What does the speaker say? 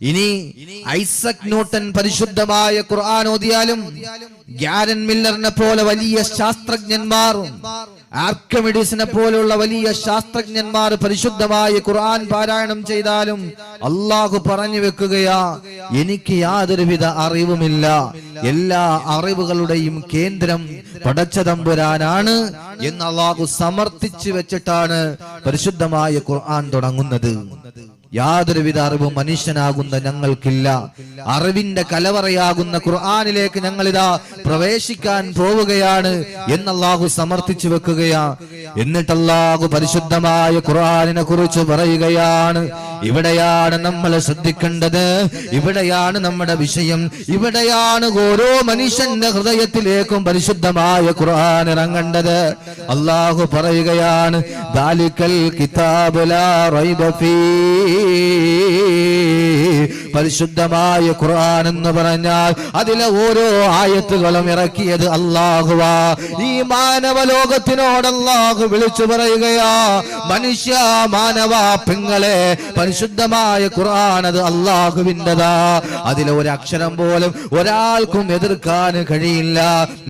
ഇനി Isaac Newton പരിശുദ്ധമായ ഖുർആൻ ഓതിയാലും ഗ്യാരൻ മില്ലറിനെ പോലെ വലിയ ശാസ്ത്രജ്ഞന്മാർ ആർക്കമിഡിസിനെ പോലെയുള്ള വലിയ ശാസ്ത്രജ്ഞന്മാർ പരിശുദ്ധമായ ഖുർആൻ പാരായണം ചെയ്താലും അള്ളാഹു പറഞ്ഞു വെക്കുകയാ എനിക്ക് യാതൊരുവിധ അറിവുമില്ല. എല്ലാ അറിവുകളുടെയും കേന്ദ്രം പടച്ചതമ്പുരാനാണ് എന്ന് അള്ളാഹു സമർത്ഥിച്ചു വെച്ചിട്ടാണ് പരിശുദ്ധമായ ഖുർആൻ തുടങ്ങുന്നത്. യാതൊരുവിധ അറിവും മനുഷ്യനാകുന്ന ഞങ്ങൾക്കില്ല. അറിവിന്റെ കലവറയാകുന്ന ഖുർആാനിലേക്ക് ഞങ്ങളിതാ പ്രവേശിക്കാൻ പോവുകയാണ് എന്നല്ലാഹു സമർത്ഥിച്ചു വെക്കുകയാ. എന്നിട്ട് അല്ലാഹു പരിശുദ്ധമായ ഖുർആാനിനെ കുറിച്ച് പറയുകയാണ്. ഇവിടെയാണ് നമ്മൾ ശ്രദ്ധിക്കേണ്ടത്. ഇവിടെയാണ് നമ്മുടെ വിഷയം. ഇവിടെയാണ് ഓരോ മനുഷ്യന്റെ ഹൃദയത്തിലേക്കും പരിശുദ്ധമായ ഖുർആൻ ഇറങ്ങേണ്ടത്. അള്ളാഹു പറയുകയാണ് ദാലിക്കൽ കിതാബുല റൈബ ഫീ പരിശുദ്ധമായ ഖുർആൻ എന്ന് പറഞ്ഞാൽ അതിലെ ഓരോ ആയത്തുകളും ഇറക്കിയത് അള്ളാഹുവാ ഈ മാനവ ലോകത്തിനോട് അള്ളാഹു വിളിച്ചു പറയുകയാ മനുഷ്യ മാനവ പെങ്ങളെ പരിശുദ്ധമായ ഖുർആൻ അത് അള്ളാഹുവിന്റെതാ അതിലെ ഒരു അക്ഷരം പോലും ഒരാൾക്കും എതിർക്കാൻ കഴിയില്ല.